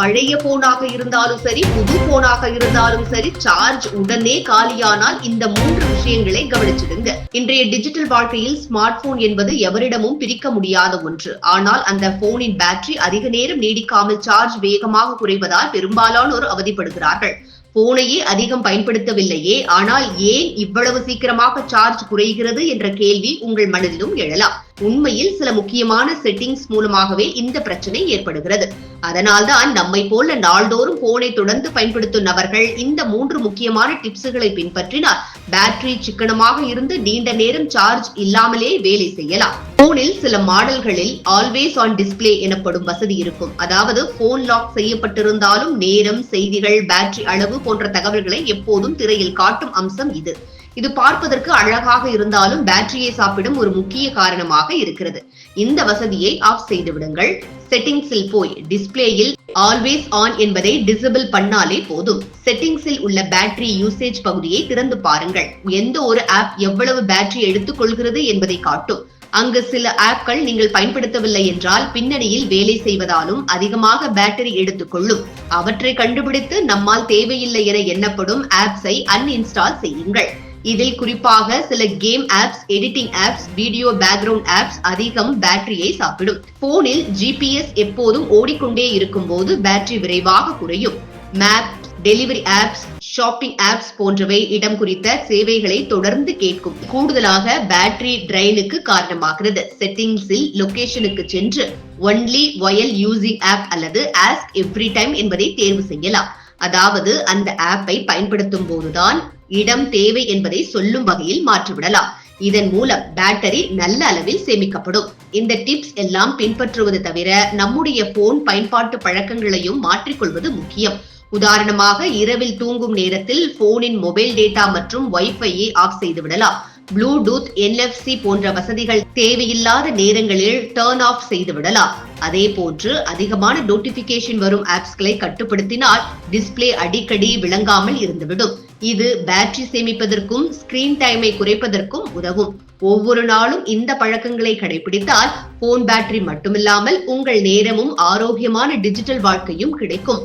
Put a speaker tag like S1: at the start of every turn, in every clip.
S1: பழைய போனாக இருந்தாலும் சரி புது போனாக இருந்தாலும் சரி சார்ஜ் உடனே காலியானால் இந்த மூன்று விஷயங்களை கவனிச்சிடுங்க. இன்றைய டிஜிட்டல் வாழ்க்கையில் ஸ்மார்ட் போன் என்பது எவரிடமும் பிரிக்க முடியாத ஒன்று. ஆனால் அந்த போனின் பேட்டரி அதிக நேரம் நீடிக்காமல் சார்ஜ் வேகமாக குறைவதால் பெரும்பாலானோர் அவதிப்படுகிறார்கள். போனையே அதிகம் பயன்படுத்தவில்லையே. ஆனால் ஏன் இவ்வளவு சீக்கிரமாக சார்ஜ் குறைகிறது என்ற கேள்வி உங்கள் மனதிலும் எழலாம். உண்மையில் சில முக்கியமான செட்டிங்ஸ் மூலமாகவே இந்த பிரச்சனை ஏற்படுகிறது. அதனால்தான் நம்மை போல நாள்தோறும் போனை தொடர்ந்து பயன்படுத்தும் நபர்கள் இந்த மூன்று முக்கியமான டிப்ஸுகளை பின்பற்றினால் பேட்டரி சிக்கனமாக இருந்து நீண்ட நேரம் சார்ஜ் இல்லாமலே வேலை செய்யலாம். போனில் சில மாடல்களில் ஆல்வேஸ் ஆன் டிஸ்பிளே எனப்படும் வசதி இருக்கும். அதாவது போன் லாக் செய்யப்பட்டிருந்தாலும் நேரம் செய்திகள் பேட்டரி அளவு போன்ற தகவல்களை எப்போதும் திரையில் காட்டும் அம்சம் இது. இது பார்ப்பதற்கு அழகாக இருந்தாலும் பேட்டரியை சாப்பிடும் ஒரு முக்கிய காரணமாக இருக்கிறது. இந்த வசதியை ஆஃப் செய்து விடுங்கள். செட்டிங்ஸில் போய் டிஸ்பிளேயில் ஆல்வேஸ் ஆன் என்பதை டிசபிள் பண்ணாலே போதும். செட்டிங்ஸில் உள்ள பேட்டரி யூசேஜ் பகுதியை திறந்து பாருங்கள். எந்த ஒரு ஆப் எவ்வளவு பேட்டரி எடுத்துக் கொள்கிறது என்பதை காட்டும். அங்கு சில ஆப்கள் நீங்கள் பயன்படுத்தவில்லை என்றால் பின்னணியில் வேலை செய்வதாலும் அதிகமாக பேட்டரி எடுத்துக்கொள்ளும். அவற்றை கண்டுபிடித்து நம்மால் தேவையில்லை என எண்ணப்படும் ஆப்ஸை அன்இன்ஸ்டால் செய்யுங்கள். இதில் குறிப்பாக சில game apps editing apps video background apps அதிகம் பேட்டரியை சாப்பிடும். போனில் ஜிபிஎஸ் எப்போதும் ஓடிக்கொண்டே இருக்கும் போது பேட்டரி விரைவாக குறையும். Map delivery apps shopping apps போன்றவை இடம் குறித்த சேவைகளை தொடர்ந்து கேட்கும். கூடுதலாக பேட்டரி ட்ரைனுக்கு காரணமாகிறது. செட்டிங்ஸில் லொகேஷனுக்கு சென்று ஒன்லி வயல் யூசிங் ஆப் அல்லது ஆஸ்க் எவ்ரி டைம் என்பதை தேர்வு செய்யலாம். அதாவது அந்த ஆப்பை பயன்படுத்தும் போதுதான் இடம் தேவை என்பதை சொல்லும் வகையில் மாற்றிவிடலாம். இதன் மூலம் பேட்டரி நல்ல அளவில் சேமிக்கப்படும். இந்த டிப்ஸ் எல்லாம் பின்பற்றுவது தவிர நம்முடைய போன் பயன்பாட்டு பழக்கங்களையும் மாற்றிக்கொள்வது முக்கியம். உதாரணமாக இரவில் தூங்கும் நேரத்தில் போனின் மொபைல் டேட்டா மற்றும் வைஃபையை ஆஃப் செய்து விடலாம். ப்ளூடூத் என்எஃப்சி போன்ற வசதிகள் தேவையில்லாத நேரங்களில் டர்ன் ஆஃப் செய்து விடலாம். அதே போன்று அதிகமான நோட்டிபிகேஷன் வரும் ஆப்ஸ்களை கட்டுப்படுத்தினால் டிஸ்பிளே அடிக்கடி விளங்காமல் இருந்துவிடும். இது பேட்டரி சேமிப்பதற்கும் ஸ்கிரீன் டைமை குறைப்பதற்கும் உதவும். ஒவ்வொரு நாளும் இந்த பழக்கங்களை கடைபிடித்தால் போன் பேட்டரி மட்டுமில்லாமல் உங்கள் நேரமும் ஆரோக்கியமான டிஜிட்டல் வாழ்க்கையும் கிடைக்கும்.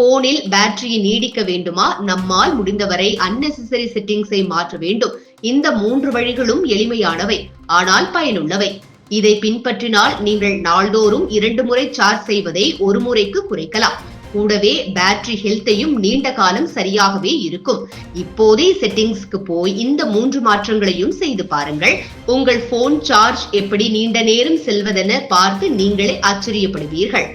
S1: போனில் பேட்டரியை நீடிக்க வேண்டுமா? நம்மால் முடிந்தவரை அன்னெசசரி செட்டிங்ஸை மாற்ற வேண்டும். இந்த மூன்று வழிகளும் எளிமையானவை. ஆனால் பயனுள்ளவை. இதை பின்பற்றினால் நீங்கள் நாள்தோறும் இரண்டு முறை சார்ஜ் செய்வதை ஒரு முறைக்கு குறைக்கலாம். கூடவே பேட்டரி ஹெல்த்தையும் நீண்ட காலம் சரியாகவே இருக்கும். இப்போதே செட்டிங்ஸ்க்கு போய் இந்த மூன்று மாற்றங்களையும் செய்து பாருங்கள். உங்கள் போன் சார்ஜ் எப்படி நீண்ட நேரம் செல்வதென பார்த்து நீங்களே ஆச்சரியப்படுவீர்கள்.